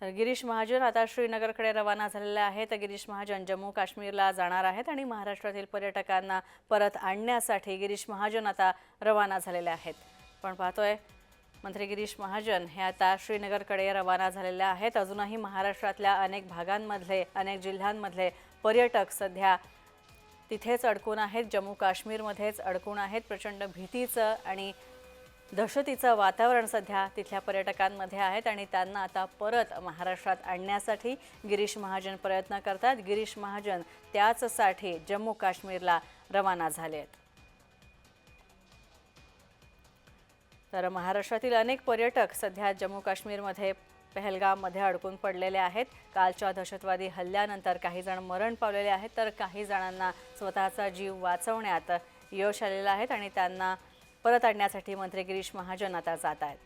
तर गिरीश महाजन आता श्रीनगरकडे रवाना झालेले आहेत. गिरीश महाजन जम्मू काश्मीरला जाणार आहेत आणि महाराष्ट्रातील पर्यटकांना परत आणण्यासाठी गिरीश महाजन आता रवाना झालेले आहेत. पण पाहतोय मंत्री गिरीश महाजन हे आता श्रीनगरकडे रवाना झालेले आहेत. अजूनही महाराष्ट्रातल्या अनेक भागांमधले अनेक जिल्ह्यांमधले पर्यटक सध्या तिथेच अडकून आहेत. जम्मू काश्मीरमध्येच अडकून आहेत. प्रचंड भीतीचं आणि दहशतीचं वातावरण सध्या तिथल्या पर्यटकांमध्ये आहेत आणि त्यांना आता परत महाराष्ट्रात आणण्यासाठी गिरीश महाजन प्रयत्न करतात. गिरीश महाजन त्याचसाठी जम्मू काश्मीरला रवाना झाले आहेत तर महाराष्ट्रातील अनेक पर्यटक सध्या जम्मू काश्मीरमध्ये पहलगाममध्ये अडकून पडलेले आहेत. कालच्या दहशतवादी हल्ल्यानंतर काही जण मरण पावलेले आहेत. तर काही जणांना स्वतःचा जीव वाचवण्यात यश आलेलं आहे आणि त्यांना परत आणण्यासाठी मंत्री गिरीश महाजन आता जात आहेत.